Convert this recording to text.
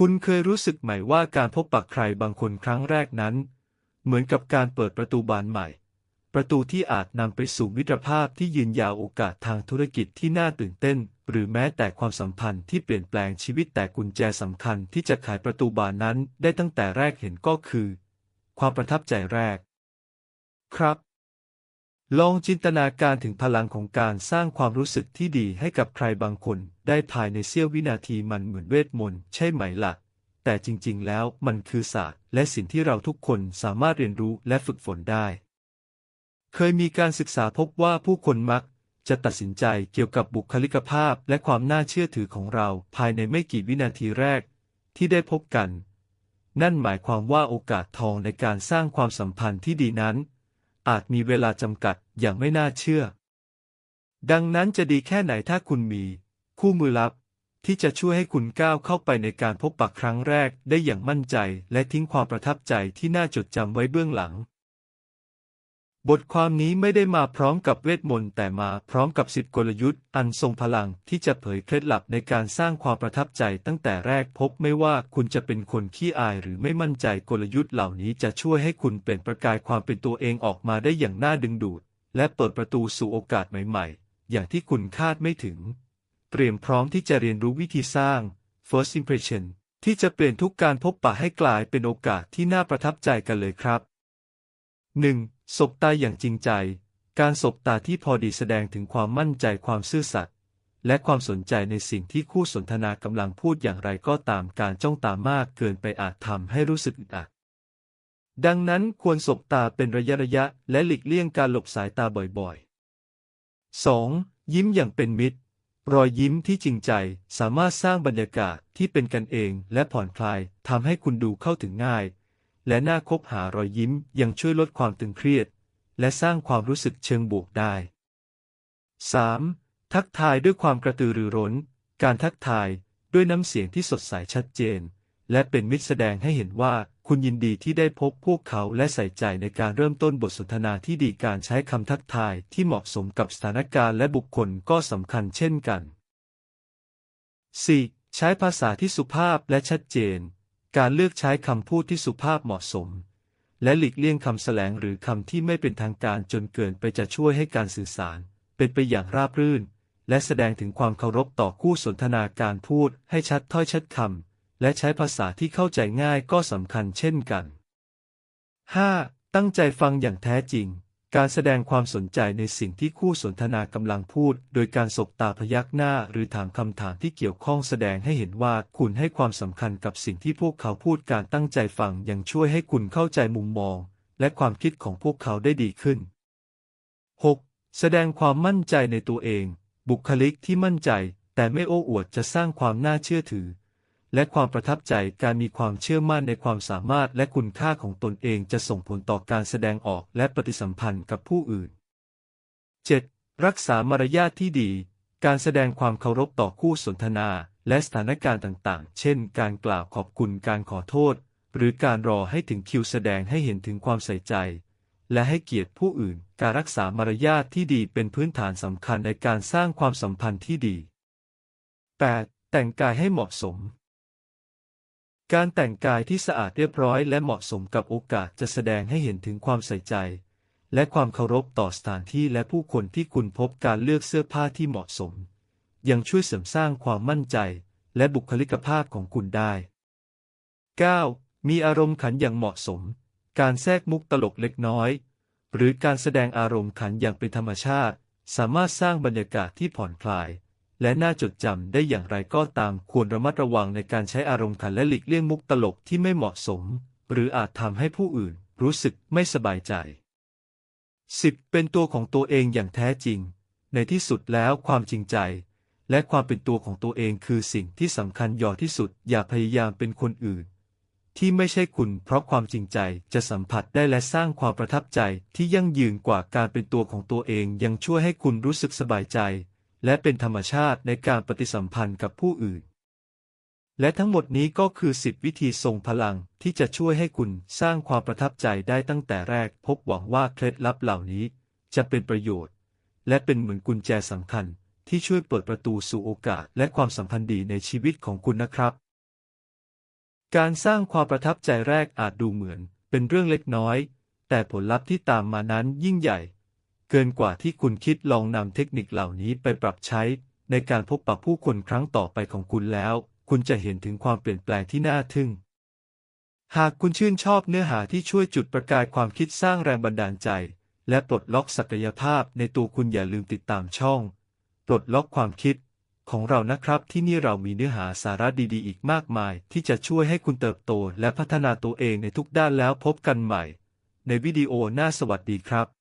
คุณเคยรู้สึกไหมว่าการพบปะใครบางคนครั้งแรกนั้น เหมือนกับการเปิดประตูบานใหม่ ประตูที่อาจนำไปสู่มิตรภาพที่ยืนยาวโอกาสทางธุรกิจที่น่าตื่นเต้น หรือแม้แต่ความสัมพันธ์ที่เปลี่ยนแปลงชีวิตแต่กุญแจสำคัญที่จะไขประตูบานนั้นได้ตั้งแต่แรกเห็นก็คือ ความประทับใจแรก ครับ ลองจินตนาการถึงพลังของการสร้างความรู้สึกที่ดีให้กับใครบางคน ได้ภายในเสี้ยววินาทีมันเหมือนเวทมนต์ใช่ไหมล่ะ แต่จริงๆ แล้วมันคือศาสตร์ และสิ่งที่เราทุกคนสามารถเรียนรู้และฝึกฝนได้ เคยมีการศึกษาพบว่าผู้คนมัก จะตัดสินใจเกี่ยวกับบุคลิกภาพและความน่าเชื่อถือของเราภายในไม่กี่วินาทีแรก ที่ได้พบกัน นั่นหมายความว่าโอกาสทองในการสร้างความสัมพันธ์ที่ดีนั้น อาจมีเวลาจำกัดอย่างไม่น่าเชื่อ ดังนั้นจะดีแค่ไหนถ้าคุณมี คู่มือลับ ที่จะช่วยให้คุณก้าวเข้าไปในการพบปะครั้งแรกได้อย่างมั่นใจ และทิ้งความประทับใจที่น่าจดจำไว้เบื้องหลัง บทความนี้ไม่ได้มาพร้อมกับเวทมนต์แต่มาพร้อมกับสิทธิกลยุทธ์อันทรงพลังที่จะเผยเคล็ดลับในการสร้างความประทับใจตั้งแต่แรกพบไม่ว่าคุณจะเป็นคนขี้อายหรือไม่มั่นใจกลยุทธ์เหล่านี้จะช่วยให้คุณเปล่งประกายความเป็นตัวเองออกมาได้อย่างน่าดึงดูด และเปิดประตูสู่โอกาสใหม่ๆ อย่างที่คุณคาดไม่ถึง เตรียมพร้อมที่จะเรียนรู้วิธีสร้าง first impression ที่จะเปลี่ยนทุกการพบปะให้กลายเป็นโอกาสที่น่าประทับใจกันเลยครับ 1. สบตาอย่างจริงใจ การสบตาที่พอดีแสดงถึงความมั่นใจความซื่อสัตย์และความสนใจในสิ่งที่คู่สนทนากำลังพูดอย่างไรก็ตามการจ้องตามากเกินไปอาจทำให้รู้สึกอึดอัด ดังนั้นควรสบตาเป็นระยะระยะและหลีกเลี่ยงการหลบสายตาบ่อยๆ 2. ยิ้มอย่างเป็นมิตร รอยยิ้มที่จริงใจสามารถสร้างบรรยากาศที่เป็นกันเองและผ่อนคลายทำให้คุณดูเข้าถึงง่าย และน่าคบหารอยยิ้มยังช่วยลดความตึงเครียด และสร้างความรู้สึกเชิงบวกได้ 3. ทักทายด้วยความกระตือรือร้น การทักทายด้วยน้ำเสียงที่สดใสชัดเจน และเป็นมิตรแสดงให้เห็นว่าคุณยินดีที่ได้พบพวกเขาและใส่ใจในการเริ่มต้นบทสนทนาที่ดีการใช้คำทักทายที่เหมาะสมกับสถานการณ์และบุคคลก็สำคัญเช่นกัน 4. ใช้ภาษาที่สุภาพและชัดเจน การเลือกใช้คำพูดที่สุภาพเหมาะสม และหลีกเลี่ยงคำแสลงหรือคำที่ไม่เป็นทางการจนเกินไปจะช่วยให้การสื่อสาร เป็นไปอย่างราบรื่น และแสดงถึงความเคารพต่อคู่สนทนาการพูดให้ชัดถ้อยชัดคำและใช้ภาษาที่เข้าใจง่ายก็สำคัญเช่นกัน 5. ตั้งใจฟังอย่างแท้จริง การแสดงความสนใจในสิ่งที่คู่สนทนากำลังพูด โดยการสบตาพยักหน้า หรือถามคำถามที่เกี่ยวข้องแสดงให้เห็นว่าคุณให้ความสำคัญกับสิ่งที่พวกเขาพูดการตั้งใจฟังยังช่วยให้คุณเข้าใจมุมมอง และความคิดของพวกเขาได้ดีขึ้น 6. แสดงความมั่นใจในตัวเอง บุคลิกที่มั่นใจ แต่ไม่โอ้อวดจะสร้างความน่าเชื่อถือ และความประทับใจการมีความเชื่อมั่นในความสามารถและคุณค่าของตนเองจะส่งผลต่อการแสดงออกและปฏิสัมพันธ์กับผู้อื่น 7. รักษามารยาทที่ดี การแสดงความเคารพต่อคู่สนทนา และสถานการณ์ต่างๆ เช่น การกล่าวขอบคุณการขอโทษ หรือการรอให้ถึงคิวแสดงให้เห็นถึงความใส่ใจ และให้เกียรติผู้อื่น การรักษามารยาทที่ดีเป็นพื้นฐานสำคัญในการสร้างความสัมพันธ์ที่ดี 8. แต่งกายให้เหมาะสม การแต่งกายที่สะอาดเรียบร้อยและเหมาะสมกับโอกาสจะแสดงให้เห็นถึงความใส่ใจ และความเคารพต่อสถานที่และผู้คนที่คุณพบการเลือกเสื้อผ้าที่เหมาะสม ยังช่วยเสริมสร้างความมั่นใจ และบุคลิกภาพของคุณได้ 9. มีอารมณ์ขันอย่างเหมาะสม การแทรกมุกตลกเล็กน้อย หรือการแสดงอารมณ์ขันอย่างเป็นธรรมชาติ สามารถสร้างบรรยากาศที่ผ่อนคลาย และน่าจดจำได้อย่างไรก็ตามควรระมัดระวังในการใช้อารมณ์ขันและหลีกเลี่ยงมุกตลกที่ไม่เหมาะสม หรืออาจทำให้ผู้อื่นรู้สึกไม่สบายใจ 10. เป็นตัวของตัวเองอย่างแท้จริง ในที่สุดแล้วความจริงใจ และความเป็นตัวของตัวเองคือสิ่งที่สำคัญย่อที่สุดอย่าพยายามเป็นคนอื่น ที่ไม่ใช่คุณ เพราะความจริงใจจะสัมผัสได้และสร้างความประทับใจที่ยั่งยืนกว่าการเป็นตัวของตัวเองยังช่วยให้คุณรู้สึกสบายใจ และเป็นธรรมชาติในการปฏิสัมพันธ์กับผู้อื่น และทั้งหมดนี้ก็คือ 10 วิธีทรงพลังที่จะช่วยให้คุณสร้างความประทับใจได้ตั้งแต่แรกพบหวังว่าเคล็ดลับเหล่านี้จะเป็นประโยชน์ และเป็นเหมือนกุญแจสำคัญที่ช่วยเปิดประตูสู่โอกาสและความสัมพันธ์ดีในชีวิตของคุณนะครับ การสร้างความประทับใจแรกอาจดูเหมือน เป็นเรื่องเล็กน้อย แต่ผลลัพธ์ที่ตามมานั้นยิ่งใหญ่ เกินกว่าที่คุณคิดลองนำเทคนิคเหล่านี้ไปปรับใช้ ในการพบปะผู้คนครั้งต่อไปของคุณแล้ว คุณจะเห็นถึงความเปลี่ยนแปลงที่น่าทึ่ง หากคุณชื่นชอบเนื้อหาที่ช่วยจุดประกายความคิดสร้างแรงบันดาลใจ และปลดล็อกศักยภาพในตัวคุณอย่าลืมติดตามช่อง ปลดล็อกความคิดของเรานะครับที่นี่เรามีเนื้อหาสาระดีๆ อีกมากมาย ที่จะช่วยให้คุณเติบโตและพัฒนาตัวเองในทุกด้านแล้วพบกันใหม่ ในวิดีโอหน้าสวัสดีครับ